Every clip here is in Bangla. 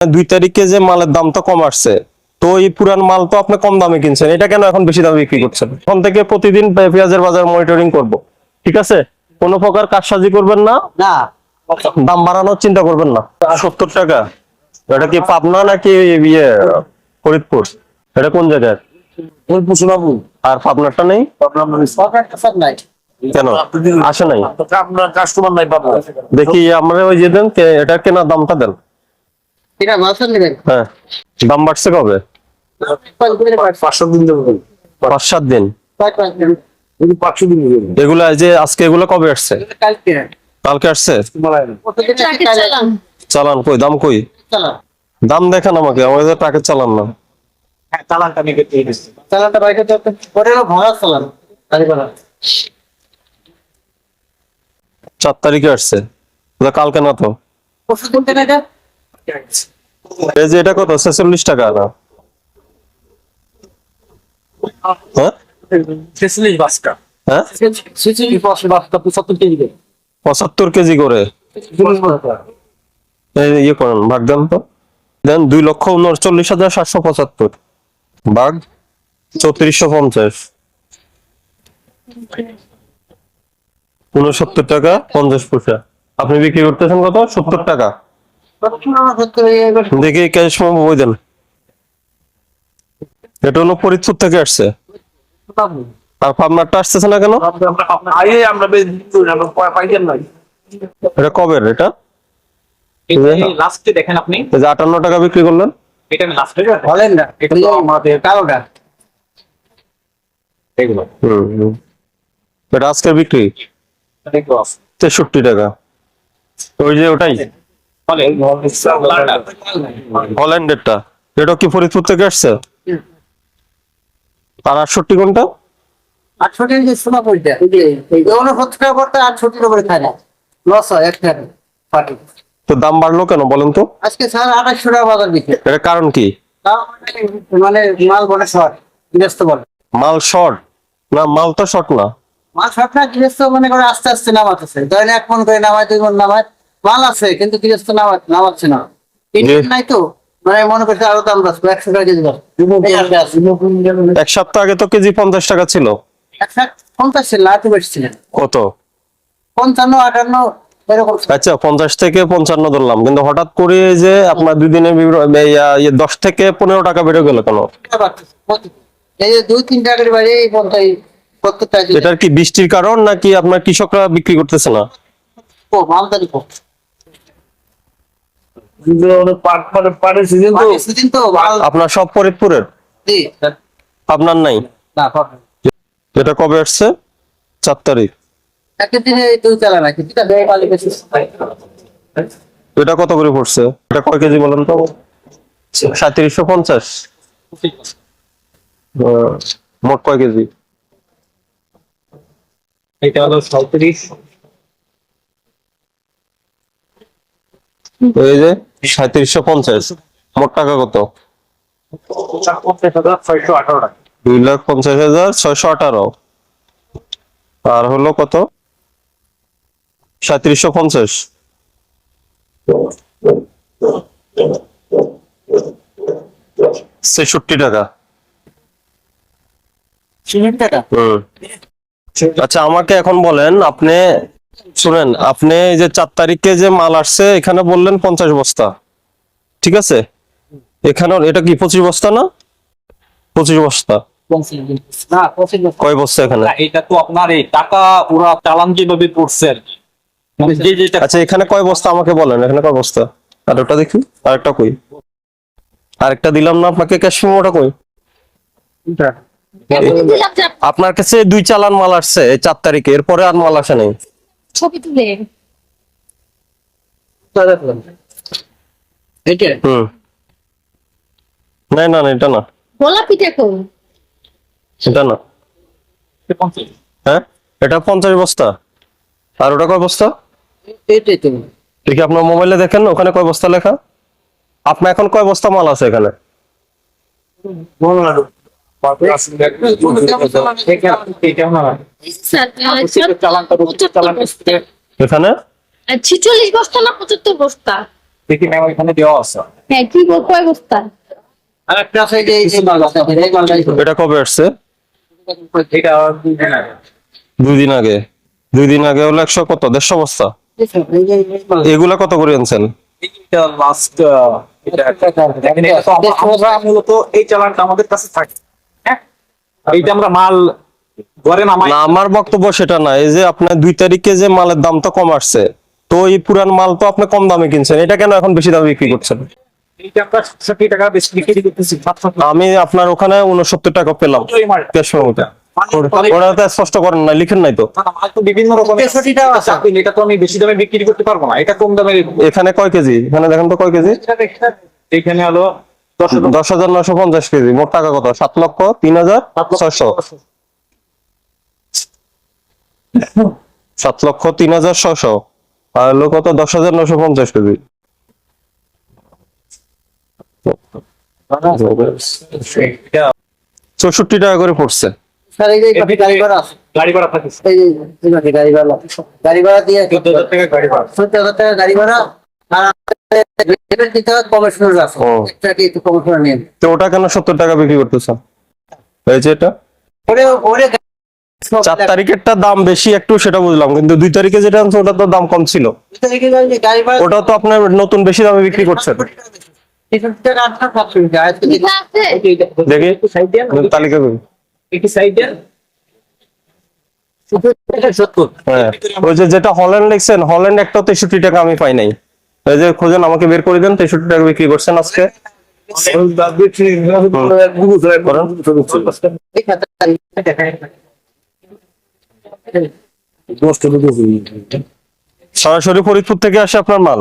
দুই তারিখে যে মালের দাম তো কম আসছে তো এই পুরান মাল তো আপনি কম দামে কিনছেন এটা কেন এখন বেশি দামে বিক্রি করছেন? এখন থেকে প্রতিদিন পেঁয়াজের বাজার মনিটরিং করব ঠিক আছে? কোনো প্রকার কারসাজি করবেন না না। দাম বাড়ানোর চিন্তা করবেন না। সত্তর টাকা এটা কি পাবনা নাকি ইয়ে ফরিদপুর? এটা কোন জায়গায়? আর পাবনারটা নেই? নাই। কেন? আসে নাই? আপনার কাস্টমার নাই দেখি আমরা ওই যে দেন এটা কেনার দামটা দেন। এটা মাছ নেবেন। হ্যাঁ। দাম বাড়ছে কবে? পাঁচশো দিন পাঁচ সাত দিন? পাঁচশো দিন। এগুলা যে আজকে এগুলো কবে আসছে? কালকে। কালকে আসছে? চালান। চালান কই? দাম কই? দাম দেখান আমাকে তো টাকা চালান না। হ্যাঁ চালানটা নিয়ে চালানটা বাইকে তো পরে হলো ভরা চালান। চার তারিখে আসছে। কালকে না তো? পরশু দিন এই যে এটা কত? ছেচল্লিশ টাকা না? হ্যাঁ? বাসটা। হ্যাঁ? বাসটা কেজি করে। এই ইয়ে করেন ভাগ দেন তো। দেন দুই লক্ষ উনচল্লিশ হাজার সাতশো পঁচাত্তর। ভাগ চৌত্রিশশো পঞ্চাশ। উনসত্তর টাকা পঞ্চাশ পয়সা। আপনি বিক্রি করতেছেন কত? সত্তর টাকা। দেখি বই দেন। এটা হলো ফরিদপুর থেকে আসছে। আর পাবনারটা আসতেছে না কেন? আইয়ে আমরা বেশ আমরা পাইতেন নাই এটা কবে এটা লাস্টে দেখেন আপনি। যে আটান্ন টাকা বিক্রি করলেন। এটা লাস্টে বলেন না এটা তো আমাদের কালোটা। এগুলো। হুম হুম। এটা আজকের বিক্রি। তেষট্টি টাকা। ওই যে ওটাই। হল্যান্ডেরটা। এটা কি ফরিদপুর থেকে আসছে? আর আটষট্টি ঘণ্টা? আটষট্টি যে সোনা পড়িটা উনসত্তর টাকা করতে আটষট্টির উপরে খায় না। লস হয় এক টাকা। তো দাম বাড়লো কেন বলেন তো? আজকে স্যার আঠাশশো টাকা বাজার বিক্রি। এটা কারণ কি? মানে মাল বলে শর্ট গৃহস্থ বলে। মাল শর্ট? না মাল তো শর্ট না। মাল শর্ট না গৃহস্থ মনে করে আস্তে আস্তে নামাতেছে। ধরেন এক মন করে নামায় দুই মন নামায়। মাল আছে কিন্তু গৃহস্থ নামাচ্ছে না। ইন্ডিয়ান নাই তো? মানে মনে করছে আরও দাম বাঁচবো একশো টাকা কেজি এক সপ্তাহ আগে তো কেজি পঞ্চাশ টাকা ছিল। পঞ্চাশ ছিল না একটু কত? পঞ্চান্ন আটান্ন আচ্ছা পঞ্চাশ থেকে পঞ্চান্ন ধরলাম কিন্তু হঠাৎ করে যে আপনার দুই দিনে দশ থেকে পনেরো টাকা বেড়ে গেল কেন? এই যে দুই তিন টাকার পঞ্চাশ। এটার কি বৃষ্টির কারণ নাকি আপনার কৃষকরা বিক্রি করতেছে না? ও মালদারি কম পাটের সিজন তো সেদিন তো মাল আপনার সব ফরিদপুরের? আপনার নাই? এটা কবে আসছে? চার তারিখ। এটা কত করে পড়ছে? এটা কয় কেজি বলেন তো? সাঁত্রিশশো পঞ্চাশ। আহ, মোট কয় কেজি? এটা হলো এই যে সাঁত্রিশশো পঞ্চাশ মোট টাকা কত? দুই লাখ পঞ্চাশ হাজার ছয়শো আঠারো। আর হলো কত? সাঁত্রিশশো পঞ্চাশ। ছেষট্টি টাকা। আচ্ছা আমাকে এখন বলেন আপনি শুনেন আপনি যে চার তারিখে যে মাল আসছে এখানে বললেন পঞ্চাশ বস্তা। ঠিক আছে? এখানে এটা কি পঁচিশ বস্তা না? পঁচিশ বস্তা। কয় বস্তা এখানে? এটা তো আপনার এই টাকা ওরা চালান যেভাবে পড়ছে মানে আচ্ছা এখানে কয় বস্তা আমাকে বলেন এখানে কয় বস্তা? আর ওটা দেখি আরেকটা কই? আরেকটা দিলাম না আপনাকে ক্যাশ ওটা কই? আপনার কাছে দুই চালান মাল আসছে চার তারিখে এরপরে আর মাল আসে নাই। ছবি তুলে। না না না এটা না। গোলা পিঠে কো এটা না। হ্যাঁ? এটা পঞ্চাশ বস্তা। আর ওটা কয় বস্তা? তো। দেখি আপনার মোবাইলে দেখেন ওখানে কয় বস্তা লেখা? আপনার এখন কয় বস্তা মাল আছে এখানে? এটাও না স্যার চালানটা চালান এখানে? ছিচল্লিশ বস্তা না পঁচাত্তর বস্তা? দেখি ম্যাম এখানে দেওয়া আছে। হ্যাঁ কি কয় বস্তা? আর একটা আছে যে এই যে মাল আছে এই মালটাই তো। এটা কবে আসছে? দুই দিন আগে। দুই দিন আগে। হলো একশো কত দেড়শো বস্তা। এগুলা কত করে আনছেন? লাস্ট এটা দেখেন এটা তো আমরা- আমরা মূলত এই চালানটা আমাদের কাছে থাকে। এইটা আমরা মাল ঘরে নামাই। না আমার বক্তব্য সেটা না এই যে আপনার দুই তারিখে যে মালের দাম তো কম আসছে তো এই পুরান মাল তো আপনি কম দামে কিনছেন এটা কেন এখন বেশি দামে বিক্রি করছেন? এইটা আমরা ষাট টাকা বেশি বিক্রি করতেছি সাতশো টাকা। আমি আপনার ওখানে উনসত্তর টাকা পেলাম মানে ওটা তো স্পষ্ট করেন না লিখেন নাই তো। না, না, মাল তো বিভিন্ন রকমের তেষট্টি টাকা আছে। আপনি এটা তো আমি বেশি দামে বিক্রি করতে পারব না এটা কম দামে এখানে কয় কেজি? এখানে দেখেন তো কয় কেজি? এখানে হলো দশ হাজার নশো পঞ্চাশ কেজি। মোট টাকা কত? সাত লক্ষ তিন হাজার ছয়শো? সাত লক্ষ তিন হাজার ছয়শো? আর হলো কত? দশ হাজার নশো পঞ্চাশ কেজি। চৌষট্টি টাকা করে পড়ছে। গাড়ি ভাড়া দিয়ে চোদ্দ হাজার টাকা গাড়ি ভাড়া। তো ওটা কেন সত্তর টাকা বিক্রি করতেছেন? এটা? চার তারিখেরটা দাম বেশি একটু সেটা বুঝলাম কিন্তু দুই তারিখে যেটা আনছে ওটা তো দাম কম ছিল। ওটা তো আপনার নতুন বেশি দামে বিক্রি করছেন। দেখি। তালিকা হ্যাঁ। ওই যে যেটা হল্যান্ড লিখছেন হল্যান্ড একটা তেষট্টি টাকা আমি পাই নাই। এই যে খোঁজেন আমাকে বের করে দেন তেষট্টি টাকা বিক্রি করছেন আজকে। সরাসরি ফরিদপুর থেকে আসে আপনার মাল?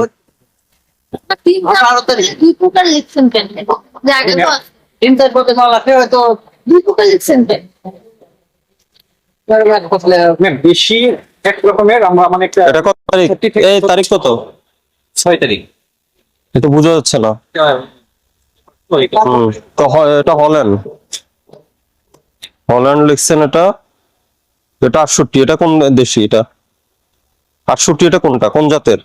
বেশি এক রকমের আমরা মানে একটা তারিখ কত? ছয় তারিখ। এটা বোঝা যাচ্ছে না। তো এটা হল্যান্ড। হল্যান্ড লিখছেন এটা এটা আটষট্টি এটা কোন দেশি এটা? আটষট্টি এটা কোনটা? কোন জাতের?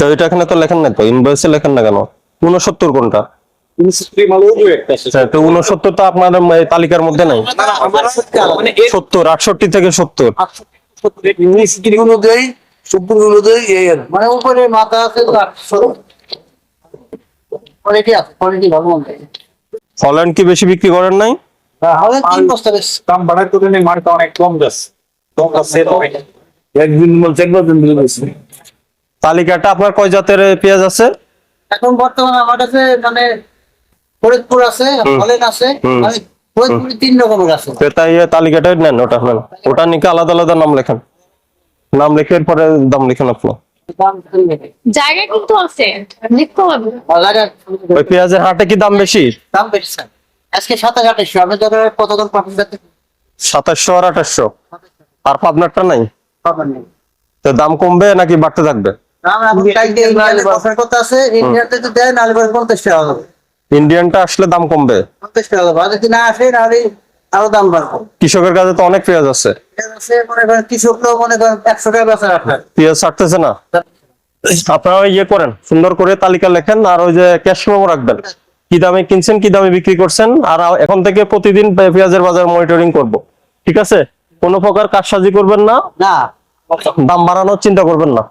তো এটা এখানে তো লেখেন তো ইনভয়েসে লেখেন না কেন? উনসত্তর কোনটা? উনসত্তর তো আপনার তালিকার মধ্যে নাই। মানে সত্তর আটষট্টি থেকে সত্তর। ইনসিস্ট্রি অনুযায়ী সুপুর অনুযায়ী এই আর। মানে উপরে মাথা আছে কোয়ালিটি আছে কোয়ালিটি ভালো হল্যান্ড কি বেশি বিক্রি করেন নাই? হবে তিন বস্তা বেশ দাম বাড়ার কারণে মালটা অনেক কম যাচ্ছে কম যাচ্ছে একদিন বলছে একবার বলছে তালিকাটা আপনার কয় জাতের পেঁয়াজ আছে? এখন বর্তমানে আমার কাছে মানে ফরিদপুর আছে হলেন আছে তিন রকমের আছে তো তাই তালিকাটাই নেন ওটা নেন। ওটা নিকে আলাদা আলাদা নাম লেখেন। নাম লিখে দাম লিখেন আপনি। কমবে। জায়গা কিন্তু আছে। লিখতে হবে। ওই পেঁয়াজের হাটে কি দাম বেশি? দাম বেশি স্যার। আজকে সাতাশ আঠাশশো। পাবেন সাতাশশো আর আঠাশশো। আর পাবনারটা নাই? পাবেন তো দাম কমবে নাকি বাড়তে থাকবে? আছে। ইন্ডিয়াতে তো দেয় নাহলে পরে পঞ্চাশ টাকা হবে। ইন্ডিয়ানটা আসলে দাম কমবে। পঞ্চাশ টাকা হবে আর যদি না আসে নাহলে আরও দাম বাড়বে। কৃষকের কাছে তো অনেক পেঁয়াজ আছে। পেঁয়াজ আছে করেন কৃষকরাও মনে করেন একশো টাকা বেচা পেঁয়াজ ছাড়তেছে না। আপনারা ইয়ে করেন সুন্দর করে তালিকা লেখেন আর ওই যে ক্যাশ রাখবেন। কি দামে কিনছেন কি দামে বিক্রি করছেন আর এখন থেকে প্রতিদিন পেঁয়াজের বাজার মনিটরিং করব। ঠিক আছে? কোনো প্রকার করবেন না। দাম বাড়ানোর চিন্তা করবেন না।